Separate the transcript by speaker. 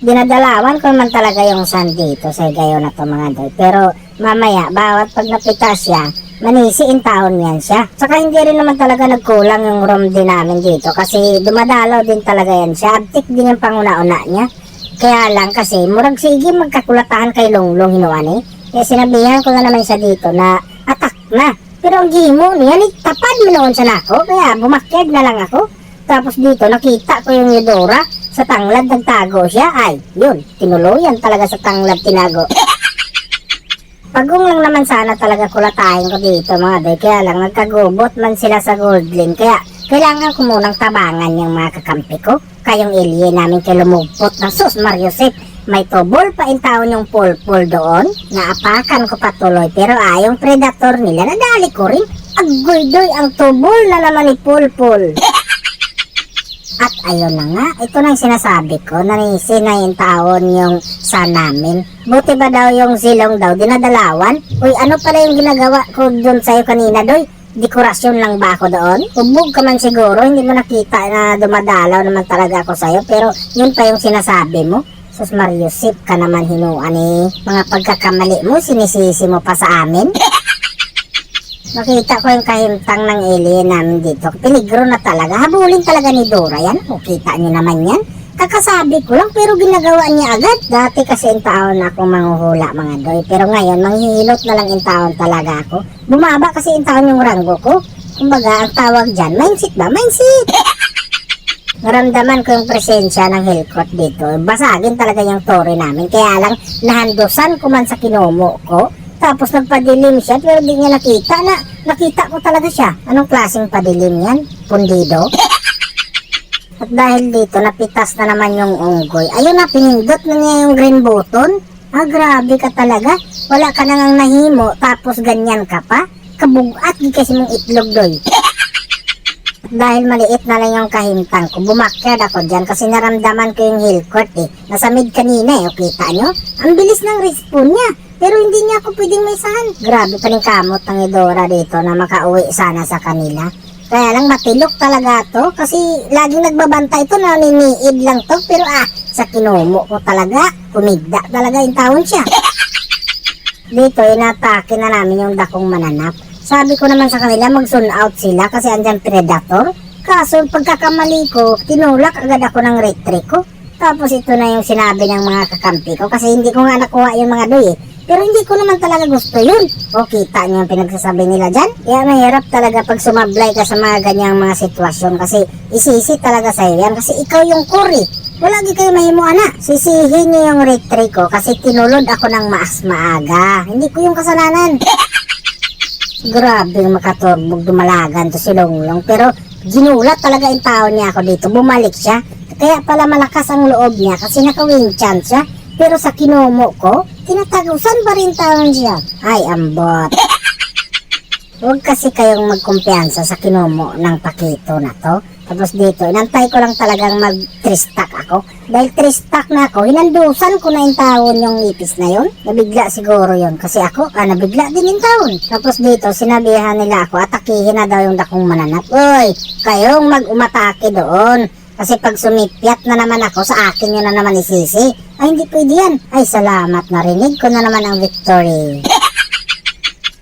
Speaker 1: Dinadalawan ko man talaga yung sun dito sa gayo na to mga doy. Pero mamaya, bawat pag napita siya, manisiin taon yan siya. Saka hindi rin naman talaga nagkulang yung room din namin dito kasi dumadalaw din talaga yan siya. Abtik din yung panguna-una niya. Kaya lang kasi, murag sige magkakulatahan kay Longlong hinuan eh. Kaya sinabihan ko na naman siya dito na atak na. Pero ang gimo niya, ni tapad mo noon sa nako. Kaya bumakyag na lang ako. Tapos dito, nakita ko yung Eudora. Sa tanglad, nagtago siya. Ay, yun, tinuluyan talaga sa tanglad tinago. Pagong lang naman sana talaga kulatahin ko dito mga doy. Kaya lang nagkagubot man sila sa Goldlin. Kaya kailangan ko munang tabangan yung mga kakampi ko. Kayong alien namin kay lumugpot na sus Mariusip. May tubol pa in taon yung pulpul doon. Naapakan ko patuloy pero ayong predator nila nadali ko rin. Agoy doy ang tubol na naman ni pulpul. At ayun na nga, ito na yung sinasabi ko, na yung taon yung sa namin. Buti ba daw yung silong daw, dinadalawan? Uy, ano pala yung ginagawa ko doon sa'yo kanina, doy? Dekorasyon lang ba ako doon? Hubog ka man siguro, hindi mo nakita na dumadalaw naman talaga ako sa'yo, pero yun pa yung sinasabi mo. Sus Mario, sip ka naman hinuan eh. Mga pagkakamali mo, sinisisi mo pa sa amin? Nakita ko yung kahimtang ng alien namin dito. Peligro na talaga. Habulin talaga ni Dora yan. O, kita niyo naman yan. Kakasabi ko lang pero ginagawa niya agad. Dati kasi in taon na akong manghuhula mga doy. Pero ngayon, manghihilot na lang in taon talaga ako. Bumaba kasi in taon yung ranggo ko. Kumbaga, ang tawag dyan, mindset ba? Mindset! Naramdaman ko yung presensya ng Hillcourt dito. Basagin talaga yung tore namin. Kaya lang, nahandusan ko man sa kinomo ko. Tapos nagpadilim siya pero di niya nakita na nakita ko talaga siya. Anong klaseng padilim yan? Pundido? At dahil dito napitas na naman yung unggoy. Ayun na, pinindot na niya yung green button. Ah, grabe ka talaga. Wala ka nang nahimo tapos ganyan ka pa. Kabugat kasi mong itlog doy. Dahil maliit na lang yung kahintang ko, bumakyad ako dyan kasi naramdaman ko yung hill court eh. Nasa mid kanina eh, o kita nyo? Ang bilis ng respawn niya. Pero hindi niya ako pwedeng may sahan. Grabe pa rin kamot ng Edora dito na makauwi sana sa kanila. Kaya lang matilok talaga to kasi laging nagbabanta ito na niniid lang to. Pero ah, sa kinumo ko talaga, kumigda talaga yung taon siya. Dito, inatake na namin yung dakong mananap. Sabi ko naman sa kanila mag-zone out sila kasi andyan predator. Kaso pagkakamali ko, tinulak agad ako ng retry ko. Tapos ito na yung sinabi ng mga kakampi ko kasi hindi ko nga nakuha yung mga doy eh. Pero hindi ko naman talaga gusto yun. O kita niyo yung pinagsasabi nila dyan? Kaya mahirap talaga pag sumablay ka sa mga ganyang mga sitwasyon kasi isisi talaga sa'yo yan kasi ikaw yung eh. Wala di kayo mahimo ana. Sisihin niyo yung retry ko kasi tinulod ako ng maas maaga. Hindi ko yung kasalanan. Grabe yung makaturbog dumalagan to si Longlong. Pero ginulat talaga yung tao niya ako dito. Bumalik siya. Kaya pala malakas ang loob niya kasi naka-win chance siya. Pero sa kinumo ko, tinatagusan pa rin taon siya. Ay, ambot. Huwag kasi kayong magkumpiyansa sa kinumo ng pakito na to. Tapos dito, inantay ko lang talagang mag-tristack ako. Dahil tristack na ako, hinandusan ko na yung taon yung ipis na yon. Nabigla siguro yon Kasi ako, ah, nabigla din yung taon. Tapos dito, sinabihan nila ako, atakihin na daw yung dakong mananap. Uy, kayong mag-umatake doon. Kasi pag sumipyat na naman ako, sa akin yun na naman isisi. Ay, hindi pwede yan. Ay, salamat. Narinig ko na naman ang victory.